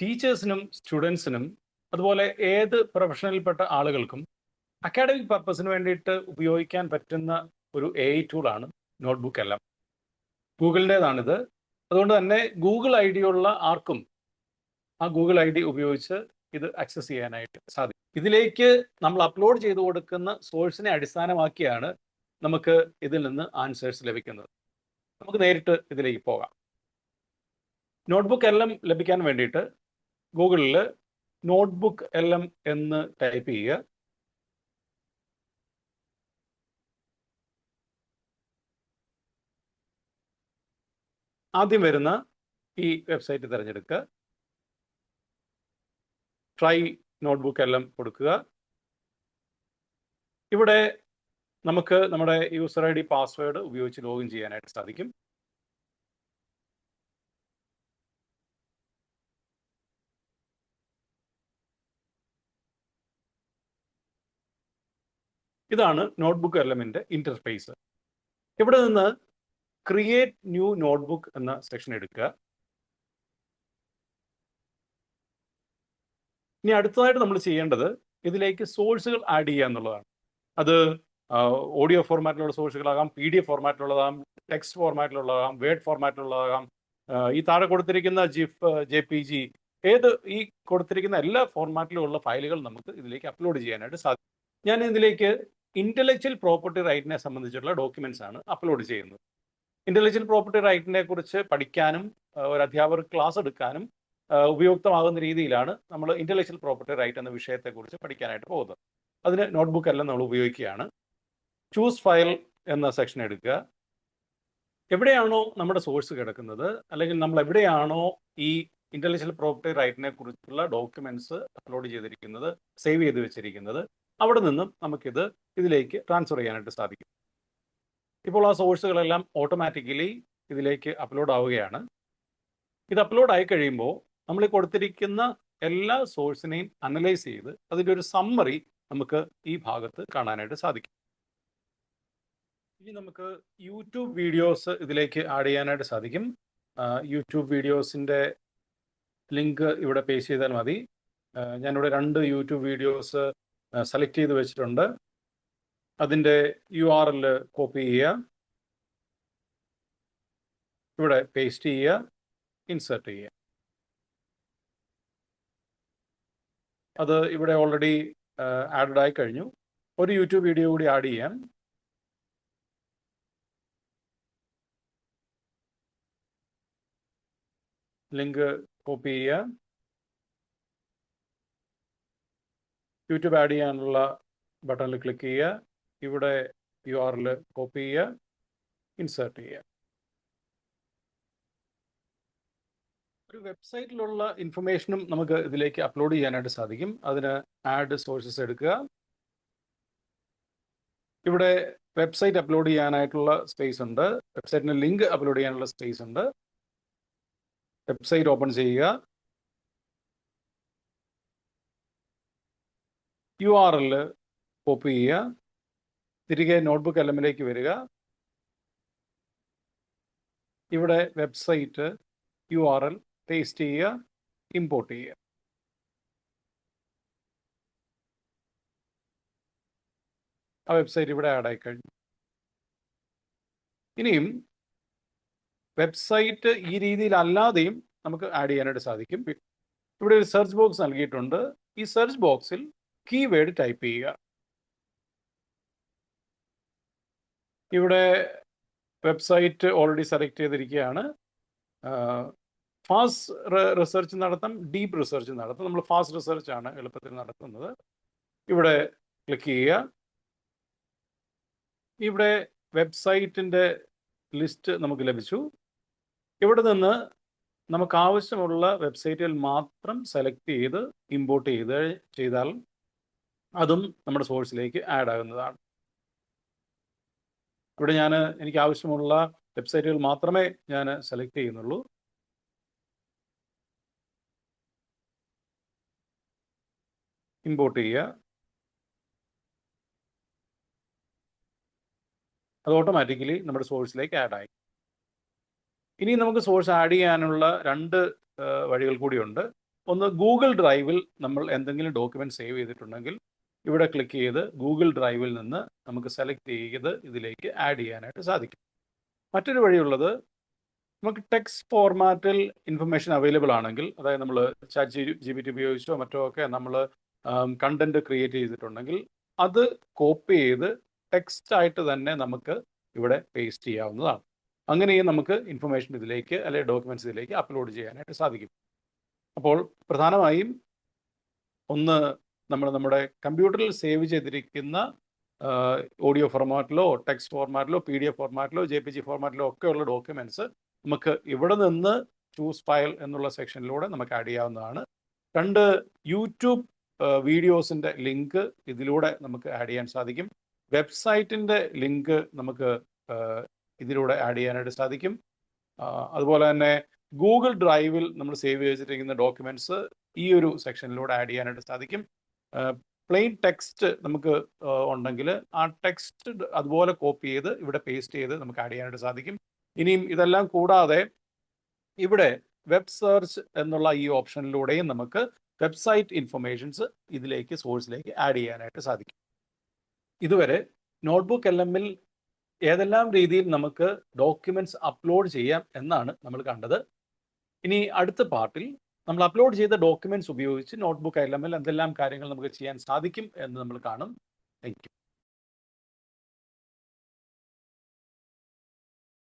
ടീച്ചേഴ്സിനും സ്റ്റുഡൻസിനും അതുപോലെ ഏത് പ്രൊഫഷണലിൽപ്പെട്ട ആളുകൾക്കും അക്കാഡമിക് പർപ്പസിന് വേണ്ടിയിട്ട് ഉപയോഗിക്കാൻ പറ്റുന്ന ഒരു എ ഐ ടൂളാണ് നോട്ട്ബുക്ക് എല്ലാം. ഗൂഗിളിന്റെതാണിത്. അതുകൊണ്ട് തന്നെ ഗൂഗിൾ ഐ ഡി ഉള്ള ആർക്കും ആ ഗൂഗിൾ ഐ ഡി ഉപയോഗിച്ച് ഇത് ആക്സസ് ചെയ്യാനായിട്ട് സാധിക്കും. ഇതിലേക്ക് നമ്മൾ അപ്ലോഡ് ചെയ്തു കൊടുക്കുന്ന സോഴ്സിനെ അടിസ്ഥാനമാക്കിയാണ് നമുക്ക് ഇതിൽ നിന്ന് ആൻസേഴ്സ് ലഭിക്കുന്നത്. നമുക്ക് നേരിട്ട് ഇതിലേക്ക് പോകാം. നോട്ട്ബുക്ക് എല്ലാം ലഭിക്കാൻ വേണ്ടിയിട്ട് ഗൂഗിളിൽ നോട്ട്ബുക്ക് എൽ എം എന്ന് ടൈപ്പ് ചെയ്യുക. ആദ്യം വരുന്ന ഈ വെബ്സൈറ്റ് തിരഞ്ഞെടുക്കുക. ട്രൈ നോട്ട്ബുക്ക് എല്ലാം കൊടുക്കുക. ഇവിടെ നമുക്ക് നമ്മുടെ യൂസർ ഐ ഡി പാസ്വേഡ് ഉപയോഗിച്ച് ലോഗിൻ ചെയ്യാനായിട്ട് സാധിക്കും. ഇതാണ് നോട്ട്ബുക്ക് എലമെന്റ് ഇന്റർഫേസ് ഇവിടെ നിന്ന് ക്രിയേറ്റ് ന്യൂ നോട്ട്ബുക്ക് എന്ന സെക്ഷൻ എടുക്കുക. ഇനി അടുത്തതായിട്ട് നമ്മൾ ചെയ്യേണ്ടത് ഇതിലേക്ക് സോഴ്സുകൾ ആഡ് ചെയ്യുക എന്നുള്ളതാണ്. അത് ഓഡിയോ ഫോർമാറ്റിലുള്ള സോഴ്സുകളാകാം പി ഡി എഫ് ഫോർമാറ്റിലുള്ളതാകാം ടെക്സ്റ്റ് ഫോർമാറ്റിലുള്ളതാകാം വേർഡ് ഫോർമാറ്റിലുള്ളതാകാം ഈ താഴെ കൊടുത്തിരിക്കുന്ന ജിഫ് ജെ പി ജി ഏത് ഈ കൊടുത്തിരിക്കുന്ന എല്ലാ ഫോർമാറ്റിലും ഉള്ള ഫയലുകൾ നമുക്ക് ഇതിലേക്ക് അപ്ലോഡ് ചെയ്യാനായിട്ട് സാധിക്കും. ഞാൻ ഇതിലേക്ക് ഇന്റലക്ച്വൽ പ്രോപ്പർട്ടി റൈറ്റിനെ സംബന്ധിച്ചുള്ള ഡോക്യുമെന്റ്സ് ആണ് അപ്ലോഡ് ചെയ്യുന്നത്. ഇന്റലക്ച്വൽ പ്രോപ്പർട്ടി റൈറ്റിനെ കുറിച്ച് പഠിക്കാനും ഒരു അധ്യാപകർ ക്ലാസ് എടുക്കാനും ഉപയുക്തമാകുന്ന രീതിയിലാണ് നമ്മൾ ഇന്റലക്ച്വൽ പ്രോപ്പർട്ടി റൈറ്റ് എന്ന വിഷയത്തെക്കുറിച്ച് പഠിക്കാനായിട്ട് പോകുന്നത്. അതിന് നോട്ട്ബുക്ക് എല്ലാം നമ്മൾ ഉപയോഗിക്കുകയാണ്. ചൂസ് ഫയൽ എന്ന സെക്ഷൻ എടുക്കുക. എവിടെയാണോ നമ്മുടെ സോഴ്സ് കിടക്കുന്നത് അല്ലെങ്കിൽ നമ്മൾ എവിടെയാണോ ഈ ഇന്റലക്ച്വൽ പ്രോപ്പർട്ടി റൈറ്റിനെ കുറിച്ചുള്ള ഡോക്യുമെന്റ്സ് അപ്ലോഡ് ചെയ്തിരിക്കുന്നത് സേവ് ചെയ്ത് വെച്ചിരിക്കുന്നത് അവിടെ നിന്നും നമുക്കിത് ഇതിലേക്ക് ട്രാൻസ്ഫർ ചെയ്യാനായിട്ട് സാധിക്കും. ഇപ്പോൾ ആ സോഴ്സുകളെല്ലാം ഓട്ടോമാറ്റിക്കലി ഇതിലേക്ക് അപ്ലോഡ് ആവുകയാണ്. ഇത് അപ്ലോഡ് ആയി കഴിയുമ്പോൾ നമ്മൾ കൊടുത്തിരിക്കുന്ന എല്ലാ സോഴ്സിനെയും അനലൈസ് ചെയ്ത് അതിന്റെ ഒരു സമ്മറി നമുക്ക് ഈ ഭാഗത്ത് കാണാനായിട്ട് സാധിക്കും. ഇനി നമുക്ക് യൂട്യൂബ് വീഡിയോസ് ഇതിലേക്ക് ആഡ് ചെയ്യാനായിട്ട് സാധിക്കും. യൂട്യൂബ് വീഡിയോസിന്റെ ലിങ്ക് ഇവിടെ പേസ്റ്റ് ചെയ്താൽ മതി. ഞാനിവിടെ രണ്ട് യൂട്യൂബ് വീഡിയോസ് സെലക്ട് ചെയ്ത് വെച്ചിട്ടുണ്ട്. അതിന്റെ യു ആർ എൽ കോപ്പി ചെയ്യുക. ഇവിടെ പേസ്റ്റ് ചെയ്യുക. ഇൻസേർട്ട് ചെയ്യുക. അത് ഇവിടെ ഓൾറെഡി ആഡഡ് ആയി കഴിഞ്ഞു. ഒരു യൂട്യൂബ് വീഡിയോ കൂടി ആഡ് ചെയ്യാം. ലിങ്ക് കോപ്പി ചെയ്യുക. യൂട്യൂബ് ആഡ് ചെയ്യാനുള്ള ബട്ടണിൽ ക്ലിക്ക് ചെയ്യുക. ഇവിടെ യു ആറിൽ കോപ്പി ചെയ്യുക. ഇൻസേർട്ട് ചെയ്യുക. ഒരു വെബ്സൈറ്റിലുള്ള ഇൻഫർമേഷനും നമുക്ക് ഇതിലേക്ക് അപ്ലോഡ് ചെയ്യാനായിട്ട് സാധിക്കും. അതിന് ആഡ് സോഴ്സസ് എടുക്കുക. ഇവിടെ വെബ്സൈറ്റ് അപ്ലോഡ് ചെയ്യാനായിട്ടുള്ള സ്പേസ് ഉണ്ട്. വെബ്സൈറ്റിന് ലിങ്ക് അപ്ലോഡ് ചെയ്യാനുള്ള സ്പേസ് ഉണ്ട്. വെബ്സൈറ്റ് ഓപ്പൺ ചെയ്യുക. യു ആർ എൽ കോപ്പി ചെയ്യുക. തിരികെ നോട്ട്ബുക്ക് എലമിലേക്ക് വരിക. ഇവിടെ website U R L paste ചെയ്യുക ഇമ്പോർട്ട് ചെയ്യുക. ആ വെബ്സൈറ്റ് ഇവിടെ ആഡ് ആയി കഴിഞ്ഞു. ഇനിയും വെബ്സൈറ്റ് ഈ രീതിയിലല്ലാതെയും നമുക്ക് ആഡ് ചെയ്യാനായിട്ട് സാധിക്കും. ഇവിടെ ഒരു സെർച്ച് ബോക്സ് നൽകിയിട്ടുണ്ട്. ഈ സെർച്ച് ബോക്സിൽ കീവേഡ് ടൈപ്പ് ചെയ്യുക. ഇവിടെ വെബ്സൈറ്റ് ഓൾറെഡി സെലക്ട് ചെയ്തിരിക്കുകയാണ്. ഫാസ്റ്റ് റിസർച്ച് നടത്താം ഡീപ്പ് റിസർച്ച് നടത്താം. നമ്മൾ ഫാസ്റ്റ് റിസർച്ച് ആണ് എളുപ്പത്തിൽ നടത്തുന്നത്. ഇവിടെ ക്ലിക്ക് ചെയ്യുക. ഇവിടെ വെബ്സൈറ്റിന്റെ ലിസ്റ്റ് നമുക്ക് ലഭിച്ചു. ഇവിടെ നിന്ന് നമുക്ക് ആവശ്യമുള്ള വെബ്സൈറ്റുകൾ മാത്രം സെലക്ട് ചെയ്ത് ഇമ്പോർട്ട് ചെയ്ത് ചെയ്താൽ അതും നമ്മുടെ സോഴ്സിലേക്ക് ആഡ് ആകുന്നതാണ് ഇവിടെ ഞാൻ എനിക്ക് ആവശ്യമുള്ള വെബ്സൈറ്റുകൾ മാത്രമേ ഞാൻ സെലക്ട് ചെയ്യുന്നുള്ളൂ. ഇമ്പോർട്ട് ചെയ്യുക. അത് ഓട്ടോമാറ്റിക്കലി നമ്മുടെ സോഴ്സിലേക്ക് ആഡ് ആയി ഇനി നമുക്ക് സോഴ്സ് ആഡ് ചെയ്യാനുള്ള രണ്ട് വഴികൾ കൂടിയുണ്ട്. ഒന്ന് ഗൂഗിൾ ഡ്രൈവിൽ നമ്മൾ എന്തെങ്കിലും ഡോക്യുമെന്റ് സേവ് ചെയ്തിട്ടുണ്ടെങ്കിൽ ഇവിടെ ക്ലിക്ക് ചെയ്ത് ഗൂഗിൾ ഡ്രൈവിൽ നിന്ന് നമുക്ക് സെലക്ട് ചെയ്ത് ഇതിലേക്ക് ആഡ് ചെയ്യാനായിട്ട് സാധിക്കും. മറ്റൊരു വഴിയുള്ളത് നമുക്ക് ടെക്സ്റ്റ് ഫോർമാറ്റിൽ ഇൻഫർമേഷൻ അവൈലബിൾ ആണെങ്കിൽ അതായത് നമ്മൾ ചാറ്റ് ജി ബി ടി ഉപയോഗിച്ചോ മറ്റോ ഒക്കെ നമ്മൾ കണ്ടന്റ് ക്രിയേറ്റ് ചെയ്തിട്ടുണ്ടെങ്കിൽ അത് കോപ്പി ചെയ്ത് ടെക്സ്റ്റ് ആയിട്ട് തന്നെ നമുക്ക് ഇവിടെ പേസ്റ്റ് ചെയ്യാവുന്നതാണ്. അങ്ങനെയും നമുക്ക് ഇൻഫർമേഷൻ ഇതിലേക്ക് അല്ലെങ്കിൽ ഡോക്യുമെന്റ്സ് ഇതിലേക്ക് അപ്ലോഡ് ചെയ്യാനായിട്ട് സാധിക്കും. അപ്പോൾ പ്രധാനമായും ഒന്ന് നമ്മൾ നമ്മുടെ കമ്പ്യൂട്ടറിൽ സേവ് ചെയ്തിരിക്കുന്ന ഓഡിയോ ഫോർമാറ്റിലോ ടെക്സ്റ്റ് ഫോർമാറ്റിലോ പി ഡി എഫ് ഫോർമാറ്റിലോ ജെ പി ജി ഫോർമാറ്റിലോ ഒക്കെയുള്ള ഡോക്യുമെന്റ്സ് നമുക്ക് ഇവിടെ നിന്ന് ചൂസ് ഫയൽ എന്നുള്ള സെക്ഷനിലൂടെ നമുക്ക് ആഡ് ചെയ്യാവുന്നതാണ്. രണ്ട് യൂട്യൂബ് വീഡിയോസിന്റെ ലിങ്ക് ഇതിലൂടെ നമുക്ക് ആഡ് ചെയ്യാൻ സാധിക്കും. വെബ്സൈറ്റിന്റെ ലിങ്ക് നമുക്ക് ഇതിലൂടെ ആഡ് ചെയ്യാനായിട്ട് സാധിക്കും. അതുപോലെ തന്നെ ഗൂഗിൾ ഡ്രൈവിൽ നമ്മൾ സേവ് ചെയ്തിരിക്കുന്ന ഡോക്യുമെന്റ്സ് ഈ ഒരു സെക്ഷനിലൂടെ ആഡ് ചെയ്യാനായിട്ട് സാധിക്കും. പ്ലെയിൻ ടെക്സ്റ്റ് നമുക്ക് ഉണ്ടെങ്കിൽ ആ ടെക്സ്റ്റ് അതുപോലെ കോപ്പി ചെയ്ത് ഇവിടെ പേസ്റ്റ് ചെയ്ത് നമുക്ക് ആഡ് ചെയ്യാനായിട്ട് സാധിക്കും. ഇനിയും ഇതെല്ലാം കൂടാതെ ഇവിടെ വെബ് സെർച്ച് എന്നുള്ള ഈ ഓപ്ഷനിലൂടെയും നമുക്ക് വെബ്സൈറ്റ് ഇൻഫർമേഷൻസ് ഇതിലേക്ക് സോഴ്സിലേക്ക് ആഡ് ചെയ്യാനായിട്ട് സാധിക്കും. ഇതുവരെ നോട്ട്ബുക്ക് എൽ എമ്മിൽ ഏതെല്ലാം രീതിയിൽ നമുക്ക് ഡോക്യുമെന്റ്സ് അപ്ലോഡ് ചെയ്യാം എന്നാണ് നമ്മൾ കണ്ടത്. ഇനി അടുത്ത പാർട്ടിൽ നമ്മൾ അപ്ലോഡ് ചെയ്ത ഡോക്യുമെന്റ്സ് ഉപയോഗിച്ച് നോട്ട്ബുക്ക് എമ്മിൽ എന്തെല്ലാം കാര്യങ്ങൾ നമുക്ക് ചെയ്യാൻ സാധിക്കും എന്ന് നമ്മൾ കാണും. താങ്ക്